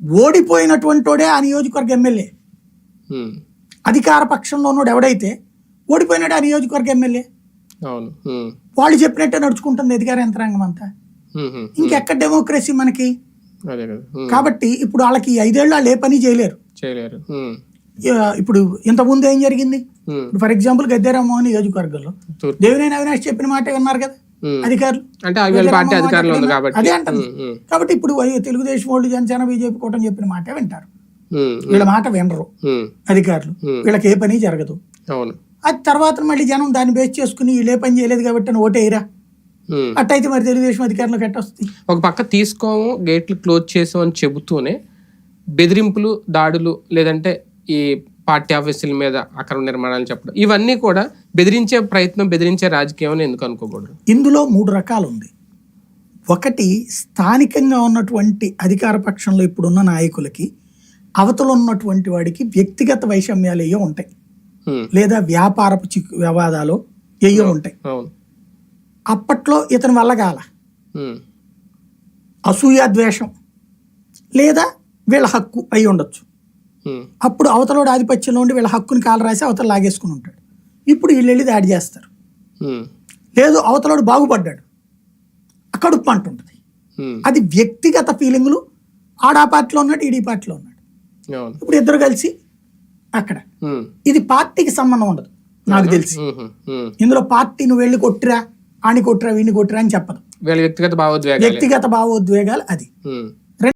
ఓడిపోయినటువంటి ఆ నియోజకవర్గ ఎమ్మెల్యే. అధికార పక్షంలో ఉన్నాడు ఎవడైతే ఓడిపోయినాడు ఆ నియోజకవర్గ ఎమ్మెల్యే. వాళ్ళు చెప్పినట్టే నడుచుకుంటుంది అధికార యంత్రాంగం అంతా. ఇంకెక్కడ డెమోక్రసీ మనకి? కాబట్టి ఇప్పుడు వాళ్ళకి ఐదేళ్ళు వాళ్ళు ఏ పని చేయలేరు. చేయలేరు. ఇప్పుడు ఇంతకుముందు ఏం జరిగింది? ఫర్ ఎగ్జాంపుల్ గద్దెరామ్మోహన్ నియోజకవర్గంలో దేవినేని అవినాష్ చెప్పిన మాట విన్నారు కదా. అధికారులు. అంటే ఆ వీళ్ళ పార్టీ అధికారంలో ఉంది కాబట్టి. అదే ఉమ్, కాబట్టి ఇప్పుడు తెలుగుదేశం వాళ్ళు జనసేన బీజేపీ కూటమి చెప్పిన మాట వింటారు. వీళ్ళ మాట వినరు అధికారులు. వీళ్ళకి ఏ పని జరగదు. అది తర్వాత మళ్ళీ జనం దాన్ని బేస్ చేసుకుని వీళ్ళు ఏ పని చేయలేదు కాబట్టి అని ఓటేయరా. అట్టయితే మరి తెలుగుదేశం అధికారంలోకి ఎట్టొస్తుంది ఒక పక్క తీసుకోము గేట్లు క్లోజ్ చేసాం అని చెబుతూనే బెదిరింపులు దాడులు లేదంటే ఈ పార్టీ ఆఫీసుల మీద అక్రమ నిర్మాణాలు చెప్పడం. ఇవన్నీ కూడా బెదిరించే ప్రయత్నం బెదిరించే రాజకీయం అని ఎందుకు అనుకోకూడదు? ఇందులో మూడు రకాలు ఉంది ఒకటి స్థానికంగా ఉన్నటువంటి అధికార పక్షంలో ఇప్పుడున్న నాయకులకి అవతల ఉన్నటువంటి వాడికి వ్యక్తిగత వైషమ్యాలు ఏయో ఉంటాయి లేదా వ్యాపారపు చిక్కు వివాదాలు ఏయో ఉంటాయి. అవును. అప్పట్లో ఇతని వల్ల కాల అసూయ ద్వేషం లేదా వీళ్ళ హక్కు అయి ఉండొచ్చు. అప్పుడు అవతలోడు ఆధిపత్యంలో ఉండి వీళ్ళ హక్కుని కాలు రాసి అవతల లాగేసుకుని ఉంటాడు. ఇప్పుడు వీళ్ళు వెళ్ళి దాడి చేస్తారు. ఉమ్, లేదు అవతలోడు బాగుపడ్డాడు. కడుపు అంటుంటుంది ఉమ్, అది వ్యక్తిగత ఫీలింగులు ఆడా పార్టీలో ఉన్నాడు ఈడీ పార్టీలో ఉన్నాడు. ఇప్పుడు ఇద్దరు కలిసి అక్కడ. ఇది పార్టీకి సంబంధం ఉండదు నాకు తెలిసి. ఇందులో పార్టీ నువ్వు వెళ్ళి కొట్టిరా ఆని కొట్టిరా వీడిని కొట్టిరా అని చెప్పదు. వ్యక్తిగత భావోద్వేగాలు. వ్యక్తిగత భావోద్వేగాలు అది.